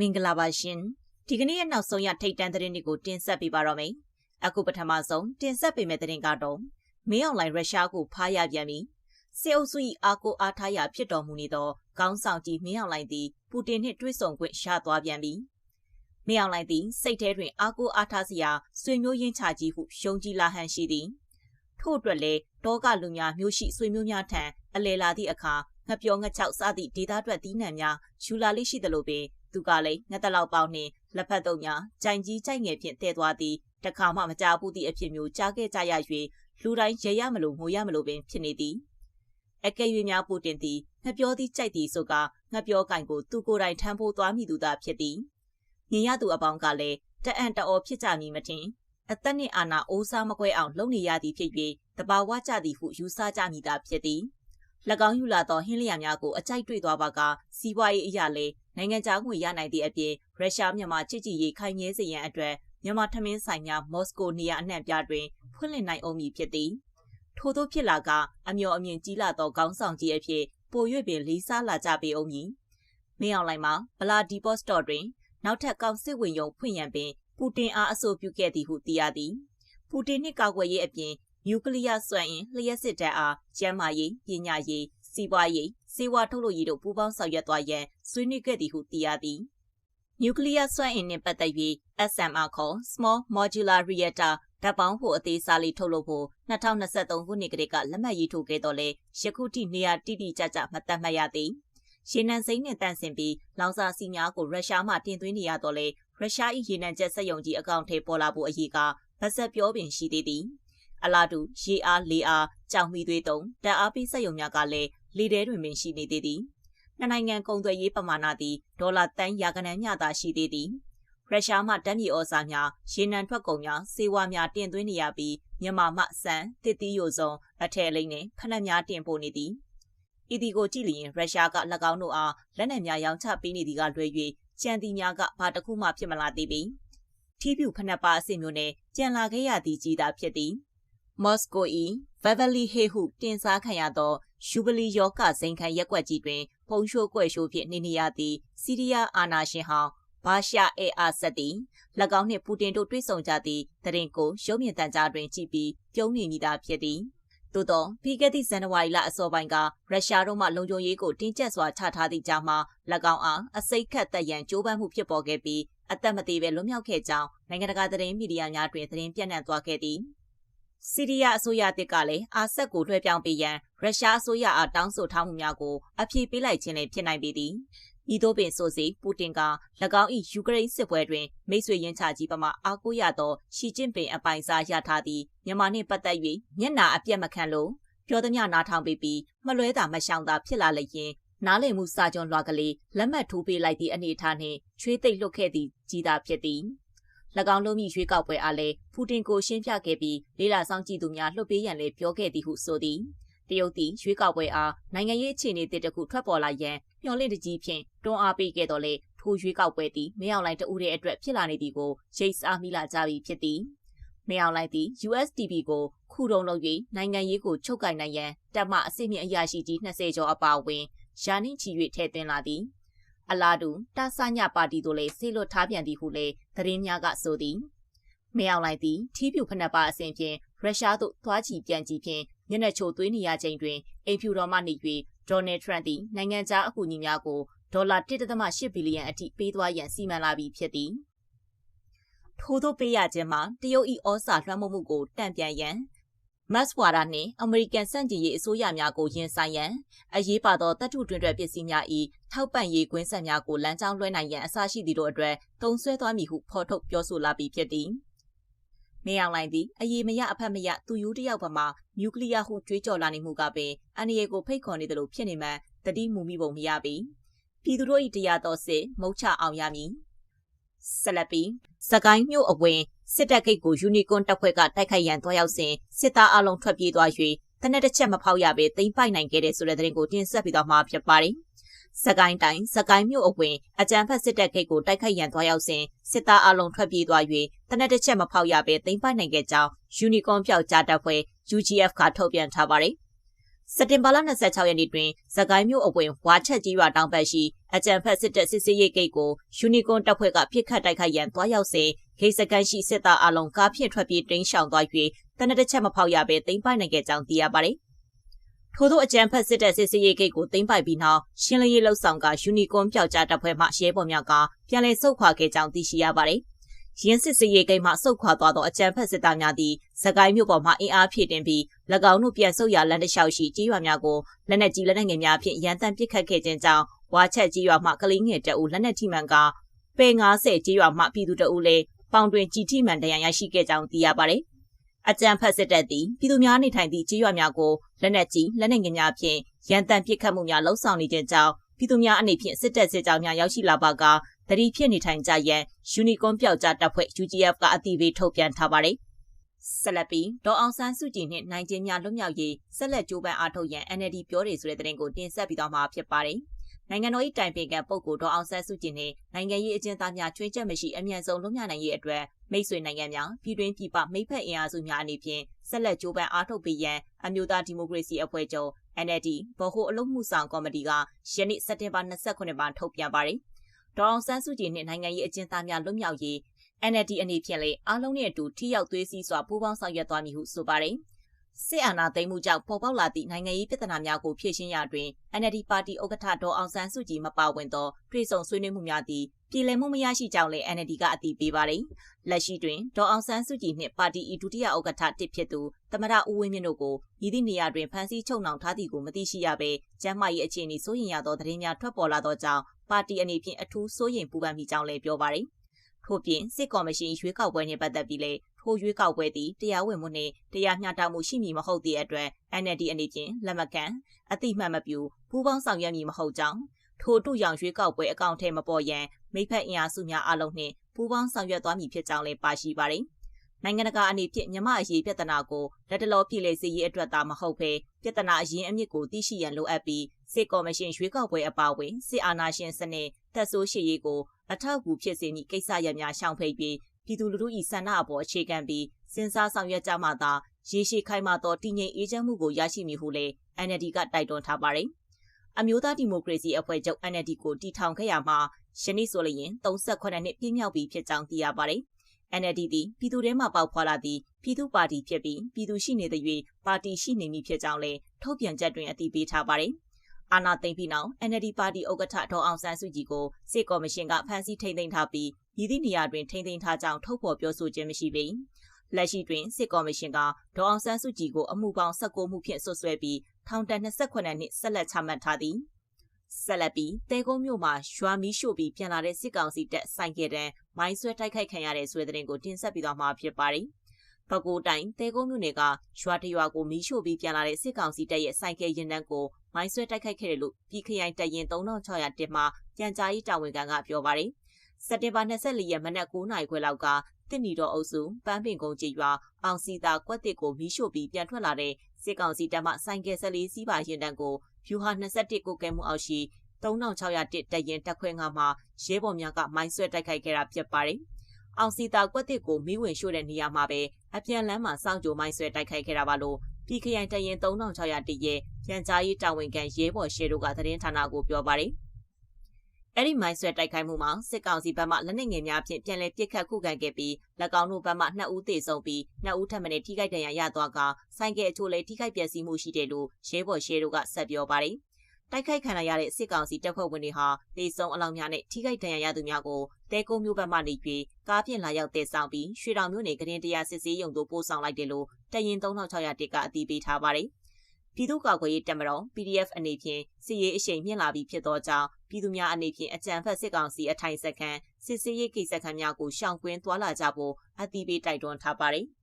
မင်္ဂလာပါရှင်ဒီကနေ့ရဲ့နောက်ဆုံးရထိတ်တန့်သတင်းတွေကိုတင်ဆက်ပေးပါတော့မယ်အခုပထမဆုံးတင်ဆက်ပေးမယ့်သတင်းကတော့မင်းအောင်လှိုင်ရုရှားကိုဖားရပြန်ပြီစေအုပ်စု၏အာကိုအားထားရဖြစ်တော်မူနေသောခေါင်းဆောင်ကြီးမင်းအောင်လှိုင်သည်ပူတင်နှင့်တွေ့ဆုံခွင့်ရသွားပြန်ပြီမင်းအောင်လှိုင်သည်စိတ်ထဲတွင်အာကိုအားထားစရာဆွေမျိုးရင်းချကြီးဟုရှုံးကြီးလာဟန်ရှိသည်ထို့အတွက်လည်းတောကလူများမျိုးရှိဆွေမျိုးများထံအလေလာသည့်အခါငပြောငချောက်စသည့်ဒေသအတွက်တီးနှံများယူလာလေးရှိသလိုပင် သူကလည်းငှက်တလောက်ပေါင်းနှင့်လက်ဖက်တုပ်များကြိုင်ကြီးကြိုက်ငယ်ဖြင့်တည်သွားသည်တခါမှမကြားဘူးသည့်အဖြစ်မျိုးကြားခဲ့ကြရ၍လူတိုင်းရေရမလို့ငိုရမလို့ပင်ဖြစ်နေသည်အကယ်၍များပူတင်သည်ငှက်ပြောသည်ကြိုက်သည်ဆိုကငှက်ပြောကင်ကိုသူကိုယ်တိုင်ထမ်းဖို့သွားမိသူသာဖြစ်သည်မြင်ရသူအပေါင်းကလည်းတအံ့တအော်ဖြစ်ကြမည်မထင်အသက်နှင့်အာနာအိုးစားမကွဲအောင်လုပ်နေရသည်ဖြစ်၍တဘာဝကြသည်ဟုယူဆကြမိတာဖြစ်သည်၎ င်းယူလာသောဟင်းလျာများကိုအကြိုက်တွေ့သွားပါကစီးပွားရေးအရာလေနိုင်ငံခြားငွေရနိုင်သည့်အပြင်ရုရှားမြန်မာချစ်ကြည်ရေးခိုင်မြဲစေရန်အတွက်မြန်မာထမင်းဆိုင်များမော်စကိုနေရာအနှံ့ပြတွင်ဖွင့်လှစ်နိုင်အောင်မည်ဖြစ်သည်ထို့သောဖြစ်လာကအမျော်အမြင်ကြီးလာသောခေါင်းဆောင်ကြီးအဖြစ်ပို၍ပင်လေးစားလာကြပေအောင်မည်မင်းအောင်လိုင်းမှာဗလာဒီပေါ့စတော့တွင် နောက်ထပ်ကောင်စစ်ဝင်ရုံဖွင့်ရန်ပင်ပူတင်အားအဆိုပြုခဲ့သည်ဟုသိရသည်ပူတင်နှင့်ကာကွယ်ရေးအပြင် နျူကလ িয়ার စွမ်းအင်လျှက်စစ်တပ်အားကျန်းမာရေးပညာရေးစီးပွားရေးစေဝါထုတ်လုပ်ရေးတို့ပူးပေါင်းဆောင်ရွက်သွားရန်ဆွေးနွေးခဲ့သည်ဟုသိရသည်နျူကလ িয়ার စွမ်းအင်နှင့်ပတ်သက်၍ SMR ခေါ် Small Modular Reactor ဓာတ်ပေါင်းဖို့အသေးစားလေးထုတ်လုပ်ဖို့2023ခုနှစ်ကလေးကလက်မှတ်ရေးထိုးခဲ့တော့လေယခုထိနေရာတိတိကျကျမတတ်မှတ်ရသည်ရေနံစိမ်းနှင့်တန့်စင်ပြီးလောင်စာဆီများကိုရုရှားမှတင်သွင်းနေရတော့လေရုရှား၏ရေနံကျက်စက်ယုံကြီးအကောင့်ထဲပေါ်လာဖို့အရေးကဗတ်ဆက်ပြောပင်ရှိသေးသည် အလားတူရေအားလေအားကြောင်မီသွေးတုံဓာတ်အားပေးစက်ယုံများကလည်းလေထဲတွင်ပင်ရှိနေသေးသည်နှစ်နိုင်ငံကုန်သွယ်ရေးပမာဏသည်ဒေါ်လာတန်ရာခိုင်နှုန်းမျှသာရှိသေးသည်ရုရှားမှဓာတ်မြေဩဇာများရေနံထွက်ကုန်များစေဝါများတင်သွင်းနေရပြီးမြန်မာမှစံတစ်တီးရိုစုံအထည်လိမ့်နှင့်ဖနက်များတင်ပို့နေသည်ဤဒီကိုကြည့်လျင်ရုရှားက၎င်းတို့အားလက်နက်များရောင်းချပေးနေသည်ကလွဲ၍ကြံတီများကဘာတစ်ခုမှဖြစ်မလာသေးပေထီးပြူဖနက်ပါအစ်မျိုးနဲ့ကြံလာခဲ့ရသည်ကြီးသာဖြစ်သည် မော်စကို၏ဗဗလီဟေဟုတင်စားခံရသောယူဘလီယောကဇိန်ခံရက်ွက်ကြီးတွင်ဖုံရှိုးကွယ်ရှိုးဖြင့်နေနေရသည့်စီးရီးယားအာနာရှင်ဟောင်းဘာရှာအေအာဆက်သည်၎င်းနှင့်ပူတင်တို့တွေ့ဆုံကြသည့်တရင်ကိုရုပ်မြင်သံကြားတွင်ကြည့်ပြီးပြုံးမြင်မိတာဖြစ်သည်သို့သောပြီးခဲ့သည့်ဇန်နဝါရီလအစောပိုင်းကရုရှားတို့မှလုံခြုံရေးကိုတင်းကျပ်စွာချထားသည့်ကြားမှာ၎င်းအားအစိတ်ခတ်တက်ရန်ကြိုးပမ်းမှုဖြစ်ပေါ်ခဲ့ပြီးအသက်မသေးပဲလွတ်မြောက်ခဲ့ကြောင်းနိုင်ငံတကာသတင်းမီဒီယာများတွင်သတင်းပြန့်နှံ့သွားခဲ့သည် စီးရီးယားအစိုးရတစ်ကလည်းအာဆက်ကိုလွှဲပြောင်းပေးရန်ရုရှားအစိုးရအားတောင်းဆိုထားမှုများကိုအပြေပေးလိုက်ခြင်းလည်းဖြစ်နိုင်ပေသည်။ဤသို့ပင်ဆိုစီပူတင်က၎င်း၏ယူကရိန်းစစ်ပွဲတွင်မိတ်ဆွေရင်းချကြီးပမာအားကိုးရသောရှီကျင့်ပင်အပိုင်စားရထားသည့်မြန်မာနှင့်ပတ်သက်၍မျက်နာအပြတ်မခံလို့ပြောသည်များနားထောင်ပေးပြီးမလွဲတာမရှောင်သာဖြစ်လာလျင်နားလည်မှုစာကြွန်လွှာကလေးလက်မှတ်ထိုးပေးလိုက်သည့်အနေအထားနှင့်ချွေးသိပ်လွတ်ခဲ့သည့်ကြီးသာဖြစ်သည်။၎ င်းလုံးမိရွေးကောက်ပွဲအားလည်းပူတင်ကိုရှင်းပြခဲ့ပြီးလေးလာဆောင်ကြည့်သူများလှုပ်ပေးရန်လည်းပြောခဲ့သည်ဟုဆိုသည်တရုတ်သည်ရွေးကောက်ပွဲအားနိုင်ငံရေးအခြေအနေတစ်ခုထွက်ပေါ်လာရန်မျှော်လင့်တကြီးဖြင့်တွန်းအားပေးခဲ့တော်လေထိုရွေးကောက်ပွဲသည်မင်းအောင်လှိုင်တဦးရဲ့အတွက်ဖြစ်လာနေသည်ကိုရိတ်စားမိလာကြပြီဖြစ်သည်မင်းအောင်လှိုင်သည် USDP ကိုခုတုံလုပ်၍နိုင်ငံရေးကိုချုပ်ကင်နိုင်ရန်တပ်မအစစ်မြင့်အရာရှိကြီး20ကျော်အပါအဝင်ယာနှင်းချီ၍ထည့်သွင်းလာသည် အလားတူတာဆညပါတီတို့လည်းဆေးလွတ်ထားပြန်သည်ဟုလည်းသတင်းများကဆိုသည်မရောက်လိုက်သည်ထီးပြူဖနက်ပါအစဉ်ဖြင့်ရုရှားသို့သွားချီပြန်ကြည့်ဖြင့်မျက်နှာချိုသွေးနေရချိန်တွင်အိမ်ဖြူတော်မှနေ၍ဒေါ်နယ်ထရန့်သည်နိုင်ငံခြားအကူအညီများကိုဒေါ်လာ1.8ဘီလီယံအထိပေးသွားရန်စီမံလာပြီးဖြစ်သည်ထို့သောပေးရခြင်းမှာတရုတ်၏ဩစာလွှမ်းမိုးမှုကိုတံ့ပြန်ရန် မတ်ဝါဒနှင့်အမေရိကန်စန့်ကျင်ရေးအစိုးရများကိုရင်ဆိုင်ရန်အရေးပါသောတပ်ထုတွင်တွဲပစ္စည်းများ၏ထောက်ပံ့ရေးကွင်းဆက်များကိုလမ်းကြောင်းလွှဲနိုင်ရန်အစရှိသည့်တို့အတွက်တုံဆွဲသွားမည်ဟုဖော်ထုတ်ပြောဆိုလာပြီးဖြစ်သည်။မင်းအောင်လိုင်းသည်အရေးမရအဖက်မရသူယူတယောက်ပမာနျူကလ িয়ার ဟုကြွေးကြော်လာနေမှုကပင်အန်ရီကိုဖိတ်ခေါ်နေသလိုဖြစ်နေမှတတိမူမိပုံမရပြီ။ပြည်သူတို့၏တရားတော်စစ်မုတ်ချအောင်ရမည်။ဆက်လက်ပြီးစကိုင်းမြို့အဝင် စစ်တပ်ဂိတ်ကိုယူနီကွန်တပ်ဖွဲ့ကတိုက်ခိုက်ရန်တွားရောက်စဉ်စစ်သားအလုံးထွက်ပြေးသွား၍တနက်တစ်ချက်မဖောက်ရဘဲတိမ့်ပိုက်နိုင်ခဲ့တဲ့ဆိုတဲ့သတင်းကိုတင်ဆက်ပြီးတော့မှာဖြစ်ပါတယ်။စကိုင်းတိုင်းစကိုင်းမြို့အဝင်အကြံဖက်စစ်တပ်ဂိတ်ကိုတိုက်ခိုက်ရန်တွားရောက်စဉ်စစ်သားအလုံးထွက်ပြေးသွား၍တနက်တစ်ချက်မဖောက်ရဘဲတိမ့်ပိုက်နိုင်ခဲ့ကြောင်းယူနီကွန်ပြောက်ကြားတပ်ဖွဲ့ UGF ကထုတ်ပြန်ထားပါတယ်။ စက်တင်ဘာလ26ရက်နေ့တွင်သကိုင်းမြို့အဝင်ဝါချက်ကြီးရွာတောင်ဘက်ရှိအကြံဖက်စစ်တပ်စစ်စေးရေးဂိတ်ကိုယူနီကွန်တပ်ဖွဲ့ကပြစ်ခတ်တိုက်ခိုက်ရန်တွားရောက်စဉ်ဂိတ်စကန်ရှိစစ်သားအလုံးကားဖြင့်ထွက်ပြေးတိမ်းရှောင်သွား၍တနက်တစ်ချက်မဖောက်ရဘဲတိမ့်ပိုက်နိုင်ခဲ့ကြောင်းသိရပါတယ်။ထို့သောအကြံဖက်စစ်တပ်စစ်စေးရေးဂိတ်ကိုတိမ့်ပိုက်ပြီးနောက်ရှင်းလင်းရေးလှုပ်ဆောင်ကယူနီကွန်ပျောက်ကြားတပ်ဖွဲ့မှရဲဘော်များကပြန်လည်ဆုတ်ခွာခဲ့ကြောင်းသိရှိရပါတယ်။ ရင်းစစ်စရေးကိန်းမှစုခွာသွားသောအကြံဖက်စစ်သားများသည်စကိုင်းမြို့ပေါ်မှအင်အားဖြည့်တင်ပြီး၎င်းတို့ပြန်ဆုတ်ရလမ်းတစ်လျှောက်ရှိကြီးရွာများကိုလက်နက်ကြီးလက်နက်ငယ်များဖြင့်ရန်တမ်းပစ်ခတ်ခဲ့ခြင်းကြောင့်ဝါချက်ကြီးရွာမှကလေးငယ်တအုပ်လက်နက်ထိမှန်ကပေ90ကြီးရွာမှပြည်သူတအုပ်လည်းပေါင်တွင်ကြည်ထိမှန်တရားရရှိခဲ့ကြောင်းသိရပါတယ်။အကြံဖက်စစ်တပ်သည်ပြည်သူများနေထိုင်သည့်ကြီးရွာများကိုလက်နက်ကြီးလက်နက်ငယ်များဖြင့်ရန်တမ်းပစ်ခတ်မှုများလှုံ့ဆော်နေခြင်းကြောင့်ပြည်သူများအနေဖြင့်စစ်တပ်စစ်ကြောင်းများရောက်ရှိလာပါက တတိဖြစ်နေထိုင်ကြရန်ယူနီကွန်ပျောက်ကြားတပ်ဖွဲ့ UGF ကအတိပေးထုတ်ပြန်ထားပါတယ်။ဆက်လက်ပြီးဒေါအောင်ဆန်းစုကြည်နှင့်နိုင်ကျင်းများလွတ်မြောက်ရေးဆက်လက်ကြိုးပမ်းအားထုတ်ရန် NLD ပြောတယ်ဆိုတဲ့သတင်းကိုတင်ဆက်ပြီးတော့မှာဖြစ်ပါတယ်။နိုင်ငံတော်၏တိုင်ပင်ခံပုဂ္ဂိုလ်ဒေါအောင်ဆန်းစုကြည်နှင့်နိုင်ငံရေးအကျဉ်းသားများချွေးချက်မရှိအမြန်ဆုံးလွတ်မြောက်နိုင်ရေးအတွက်မိတ်ဆွေနိုင်ငံများပြည်တွင်းပြည်ပမိဖက်အင်အားစုများအနေဖြင့်ဆက်လက်ကြိုးပမ်းအားထုတ်ပေးရန်အမျိုးသားဒီမိုကရေစီအဖွဲ့ချုပ် NLD ဗဟိုအလုပ်မှုဆောင်ကော်မတီကယနေ့စက်တင်ဘာ29ရက်ထုတ်ပြန်ပါတယ်။ ဒေါအောင်ဆန်းစုကြည်နှင့်နိုင်ငံရေးအကျဉ်းသားများလွတ်မြောက်ရေး NLD အနေဖြင့်လည်းအားလုံးနဲ့အတူထိရောက်သွေးစည်းစွာပူးပေါင်းဆောင်ရွက်သွားမည်ဟုဆိုပါတယ်။စစ်အာဏာသိမ်းမှုကြောင့်ပေါ်ပေါက်လာသည့်နိုင်ငံရေးပြဿနာများကိုဖြေရှင်းရာတွင် NLD ပါတီဥက္ကဋ္ဌဒေါအောင်ဆန်းစုကြည်မပါဝင်သောတွေ့ဆုံဆွေးနွေးမှုများသည်ပြည်လည်မှုမရရှိကြောင်းလည်း NLD ကအတည်ပြုပါတယ်။လက်ရှိတွင်ဒေါအောင်ဆန်းစုကြည်နှင့်ပါတီ၏ဒုတိယဥက္ကဋ္ဌတစ်ဖြစ်သူသမရဦးဝင်းမြင့်တို့ကိုဤသည့်နေရာတွင်ဖမ်းဆီးချုပ်နှောင်ထားသည်ကိုမသိရှိရဘဲကျမ်းမာရေးအခြေအနေစိုးရိမ်ရသောသတင်းများထွက်ပေါ်လာသောကြောင့် ပါတီအနေဖြင့်အထူးစိုးရိမ်ပူပန်မိကြောင်းလည်းပြောပါတယ်။ထို့ပြင်စစ်ကော်မရှင်ရွေးကောက်ပွဲနှင့်ပတ်သက်ပြီးလည်းထိုရွေးကောက်ပွဲသည်တရားဝင်မှုနှင့်တရားမျှတမှုရှိမည်မဟုတ်သည့်အတွက် NLD အနေဖြင့်လက်မကန်အတိမတ်မပြူပူးပေါင်းဆောင်ရွက်မည်မဟုတ်ကြောင်းထို့တူရောင်ရွေးကောက်ပွဲအကောင့်ထဲမပေါ်ရန်မိဖက်အင်အားစုများအလုံးနှင့်ပူးပေါင်းဆောင်ရွက်သွားမည်ဖြစ်ကြောင်းလည်းပါရှိပါတယ်။ နိုင်ငံတကာအနေဖြင့်မြမအရေးပြဿနာကိုလက်တလောပြည်လေစီရေးအတွက်သာမဟုတ်ဘဲပြဿနာအရင်အမြစ်ကိုသိရှိရန်လိုအပ်ပြီးစစ်ကော်မရှင်ရွေးကောက်ပွဲအပါအဝင်စစ်အာဏာရှင်စနစ်တက်ဆိုးရှိရေးကိုအထောက်အကူဖြစ်စေမည့်ကိစ္စရပ်များရှောင်ဖိတ်ပြီးပြည်သူလူထု၏ဆန္ဒအပေါ်အခြေခံပြီးစဉ်းစားဆောင်ရွက်ကြမှသာရေရှည်ခိုင်မာသောတည်ငြိမ်အေးချမ်းမှုကိုရရှိမည်ဟုလည်း NLD ကတိုက်တွန်းထားပါတယ်။အမျိုးသားဒီမိုကရေစီအဖွဲ့ချုပ် NLD ကိုတီထောင်ခဲ့ရမှာယနေ့ဆိုလျင်38နှစ်ပြည့်မြောက်ပြီဖြစ်ကြောင်းသိရပါတယ်။ NLD သည်ပြည်သူထဲမှပေါက်ဖွာလာသည့်ပြည်သူပါတီဖြစ်ပြီးပြည်သူရှိနေသရွေ့ပါတီရှိနေမည်ဖြစ်ကြောင်းလည်းထုတ်ပြန်ချက်တွင်အတည်ပြုထားပါတယ်။အာဏာသိမ်းပြီးနောက် NLD ပါတီဥက္ကဋ္ဌဒေါ်အောင်ဆန်းစုကြည်ကိုစစ်ကော်မရှင်ကဖမ်းဆီးထိန်းသိမ်းထားပြီးရည်သည့်နေရာတွင်ထိန်းသိမ်းထားကြောင်းထုတ်ဖော်ပြောဆိုခြင်းမရှိပေ။လက်ရှိတွင်စစ်ကော်မရှင်ကဒေါ်အောင်ဆန်းစုကြည်ကိုအမှုပေါင်း19မှုဖြင့်ဆွဆွဲပြီးထောင်ဒဏ်28နှစ်ဆက်လက်ချမှတ်ထားသည်။ဆက်လက်ပြီးတဲကုန်းမြို့မှာရွာမီးရှို့ပြီးပြန်လာတဲ့စစ်ကောင်စီတပ်ဆိုင်ကယ်တန်း မိုင်းဆွဲတိုက်ခိုက်ခံရတဲ့ဆွေးတဲ့ကိုတင်ဆက်ပြီးတော့မှာဖြစ်ပါတယ်။ပဲခူးတိုင်းတဲကုန်းမြို့နယ်ကရွာတရွာကိုမီးရှို့ပြီးပြန်လာတဲ့စစ်ကောင်စီတပ်ရဲ့စိုက်ကယ်ရင်တန်းကိုမိုင်းဆွဲတိုက်ခိုက်ခဲ့တယ်လို့ပြည်ခရိုင်တပ်ရင်း3600တက်မှပြန်ကြားရေးတာဝန်ခံကပြောပါတယ်။စက်တင်ဘာ24ရက်မနက်9:00နာရီခွဲလောက်ကတစ်နီတော်အုပ်စုပန်းပင်ကုန်းကြီးရွာအောင်စီတာကွက်တစ်ကိုမီးရှို့ပြီးပြန်ထွက်လာတဲ့စစ်ကောင်စီတပ်မှဆိုင်ကယ်14စီးပါရင်တန်းကိုဖြူဟာ21ကိုကဲမှုအောက်ရှိ 3600တက်တရင်တက်ခွဲငါမှာရဲဘော်များကမိုင်းဆွဲတိုက်ခိုက်ခဲ့တာဖြစ်ပါတယ်။အောင်စီတာကွက်တစ်ကိုမိဝင်ရှို့တဲ့နေရာမှာပဲအပြန်လမ်းမှာစောင့်ကြိုမိုင်းဆွဲတိုက်ခိုက်ခဲ့တာပါလို့ပြည်ခရိုင်တရင်3600တရဲ့ပြန်ကြားရေးတာဝန်ခံရဲဘော်ရှေတို့ကသတင်းဌာနကိုပြောပါတယ်။အဲ့ဒီမိုင်းဆွဲတိုက်ခိုက်မှုမှာစစ်ကောင်စီဘက်မှလက်နက်ငယ်များဖြင့်ပြန်လည်ပစ်ခတ်ခုခံခဲ့ပြီး၎င်းတို့ဘက်မှ2ဦးသေဆုံးပြီး2ဦးထပ်မံထိခိုက်ဒဏ်ရာရသွားကဆိုင်ကယ်အချို့လည်းထိခိုက်ပျက်စီးမှုရှိတယ်လို့ရဲဘော်ရှေတို့ကဆက်ပြောပါတယ်။ တိုက်ခိုက်ခံရတဲ့စစ်ကောင်စီတပ်ဖွဲ့ဝင်တွေဟာဒေဆုံအလောင်းများနဲ့ထိခိုက်ဒဏ်ရာရသူများကိုတဲကုန်းမျိုးဘက်မှနေပြီးကားဖြင့်လာရောက်တည်ဆောင်ပြီးရွှေတောင်မြို့နယ်ကရင်တရားစစ်ဆေးရုံသို့ပို့ဆောင်လိုက်တယ်လို့တရင်3600တက်ကအတည်ပြုထားပါတယ်။ပြည်သူ့ကာကွယ်ရေးတပ်မတော် PDF အနေဖြင့်စစ်ရေးအရှိန်မြင့်လာပြီးဖြစ်သောကြောင့်ပြည်သူများအနေဖြင့်အကြံဖက်စစ်ကောင်စီအထိုင်စခန်းစစ်ဆေးရေးကိစ္စခန်းများကိုရှောင်ကွင်းသွာလာကြဖို့အတည်ပြုတိုက်တွန်းထားပါတယ်။